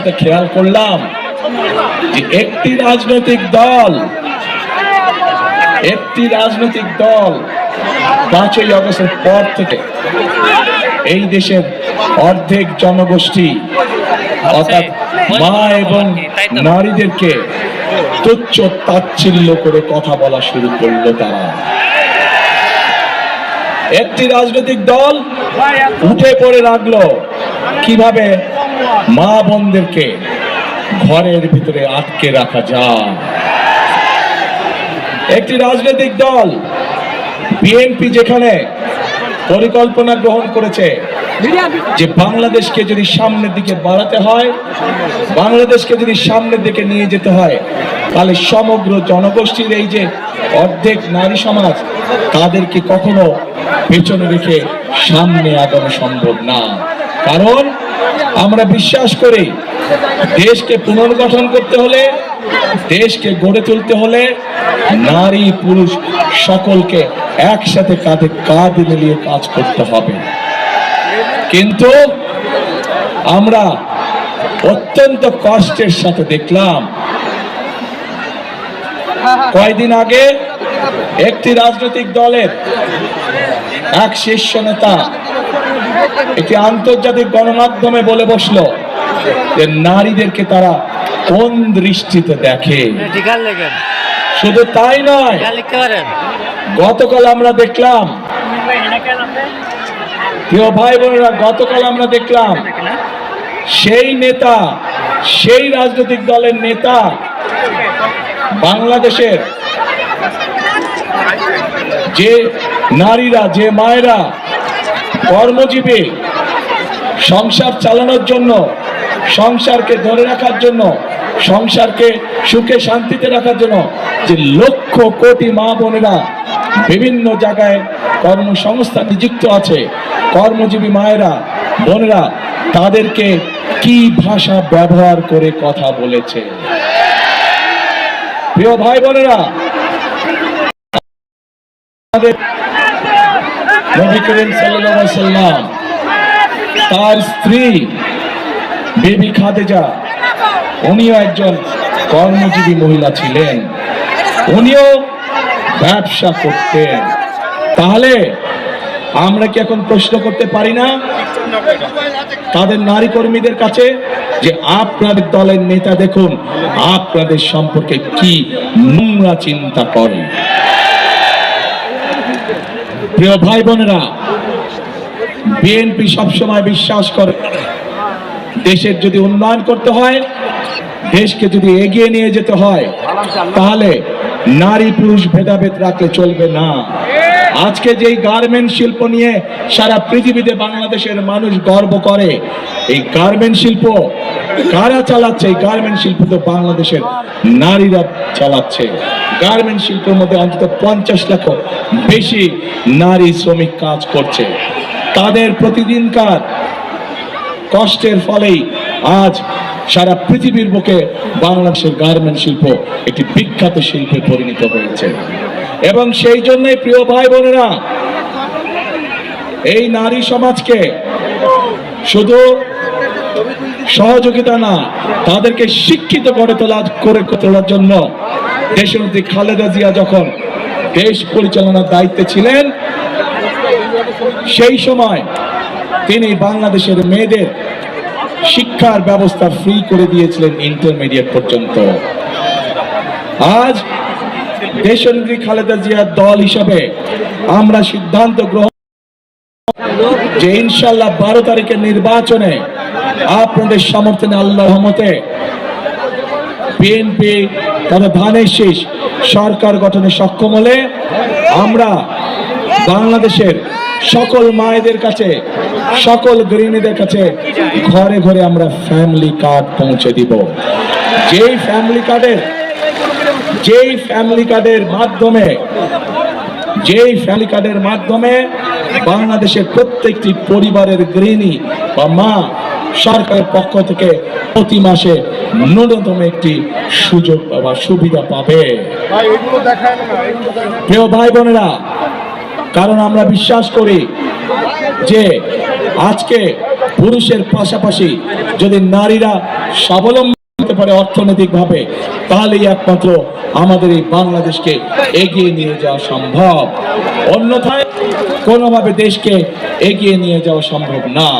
সাথে খেয়াল করলাম যে একটি রাজনৈতিক দল, একটি রাজনৈতিক দল পাঁচই অগস্টের পর থেকে এই দেশের অর্ধেক জনগোষ্ঠী অর্থাৎ মা এবং নারীদেরকে তুচ্ছ তাচ্ছিল্য করে কথা বলা শুরু করল তারা। একটি রাজনৈতিক দল উঠে পড়ে রাখল। কীভাবে? মা বোনদেরকে ঘরের ভিতরে আটকে রাখা যায়। একটি রাজনৈতিক দল, বিএনপি যেখানে পরিকল্পনা গ্রহণ করেছে যে বাংলাদেশকে যদি সামনের দিকে বাড়াতে হয়, বাংলাদেশকে যদি সামনের দিকে নিয়ে যেতে হয়, তাহলে সমগ্র জনগোষ্ঠীর এই যে অর্ধেক নারী সমাজ, তাদেরকে কখনো পেছনে রেখে সামনে আগানো সম্ভব না। কারণ আমরা বিশ্বাস করি, দেশকে পুনর্গঠন করতে হলে, দেশকে গড়ে তুলতে হলে নারী, পুরুষ সকলকে একসাথে কাঁধে কাঁধ মিলিয়ে কাজ করতে হবে। কিন্তু আমরা অত্যন্ত কষ্টের সাথে দেখলাম, কয়দিন আগে একটি রাজনৈতিক দলের এক শীর্ষ নেতা একটি আন্তর্জাতিক গণমাধ্যমে বলে বসল যে নারীদেরকে তারা কোন দৃষ্টিতে দেখে? শুধু তাই নয় গতকাল আমরা দেখলাম প্রিয় ভাই বোনেরা গতকাল আমরা দেখলাম সেই নেতা সেই রাজনৈতিক দলের নেতা বাংলাদেশের যে নারীরা যে মায়েরা কর্মজীবী, সংসার চালানোর জন্য, সংসারকে ধরে রাখার জন্য, সংসারকে সুখে শান্তিতে রাখার জন্য যে লক্ষ কোটি মা বোনেরা বিভিন্ন জায়গায় কর্মসংস্থান নিযুক্ত আছে, কর্মজীবী মায়েরা, বোনেরা, তাদেরকে কি ভাষা ব্যবহার করে কথা বলেছে? প্রিয় ভাই বোনেরা, আমাদের নবী করিম সাল্লাম, তার স্ত্রী বেবি খাদেজা, উনিও একজন কর্মজীবী মহিলা ছিলেন। উনিও ব্যবসা করতেন। তাহলে আমরা কি এখন প্রশ্ন করতে পারি না? তাদের নারী কর্মীদের কাছে যে আপনাদের দলের নেতা দেখুন, আপনাদের সম্পর্কে কি নোংরা চিন্তা করে প্রিয় ভাই বোনেরা, বিএনপি সবসময় বিশ্বাস করে। দেশের যদি উন্নয়ন করতে হয়, দেশকে যদি এগিয়ে নিয়ে যেতে হয়, তাহলে নারী পুরুষ ভেদাভেদ রাখলে চলবে না। আজকে যেই গার্মেন্ট শিল্প নিয়ে সারা পৃথিবীতে বাংলাদেশের মানুষ গর্ব করে, এই গার্মেন্ট শিল্প কারা চালাচ্ছে? এই গার্মেন্ট শিল্প তো বাংলাদেশের নারীরা চালাচ্ছে। গার্মেন্ট শিল্পের মধ্যে অন্তত পঞ্চাশ লক্ষ বেশি নারী শ্রমিক কাজ করছে। তাদের প্রতিদিনকার কষ্টের ফলেই আজ সারা পৃথিবীর বুকে বাংলাদেশের গার্মেন্ট শিল্প একটি বিখ্যাত শিল্পে পরিণত হয়েছে। এবং সেই জন্যই প্রিয় ভাই বোনেরা, এই নারী সমাজকে শুধু সহযোগিতা না, তাদেরকে শিক্ষিত করে তোলা, করে তোলার জন্য দেশনেত্রী খালেদা জিয়া যখন দেশ পরিচালনার দায়িত্বে ছিলেন, সেই সময় তিনি বাংলাদেশের মেয়েদের শিক্ষার ব্যবস্থা ফ্রি করে দিয়েছিলেন ইন্টারমিডিয়েট পর্যন্ত। আজ দেশনেত্রী খালেদা জিয়ার দল হিসাবে আমরা সিদ্ধান্ত গ্রহণ যে ইনশাল্লাহ বারো তারিখের নির্বাচনে আপনাদের সমর্থনে আল্লাহ রহমতে বিএনপি তবে ধানের শীষ সরকার গঠনে সক্ষম হলে আমরা বাংলাদেশের সকল মায়েদের কাছে, সকল গৃহিণীদের কাছে ঘরে ঘরে আমরা ফ্যামিলি কার্ড পৌঁছে দিব। যেই ফ্যামিলি কার্ডের যেই ফ্যামিলি কার্ডের মাধ্যমে যেই ফ্যামিলি কার্ডের মাধ্যমে বাংলাদেশের প্রত্যেকটি পরিবারের গৃহিণী বা মা সরকারের পক্ষ থেকে প্রতি মাসে ন্যূনতম একটি সুযোগ বা সুবিধা পাবে। প্রিয় ভাই বোনেরা কারণ আমরা বিশ্বাস করি যে আজকে পুরুষের পাশাপাশি যদি নারীরা স্বাবলম্বী হতে পারে অর্থনৈতিকভাবে তাহলেই একমাত্র আমাদের এই বাংলাদেশকে এগিয়ে নিয়ে যাওয়া সম্ভব। অন্যথায় কোনোভাবে দেশকে এগিয়ে নিয়ে যাওয়া সম্ভব না।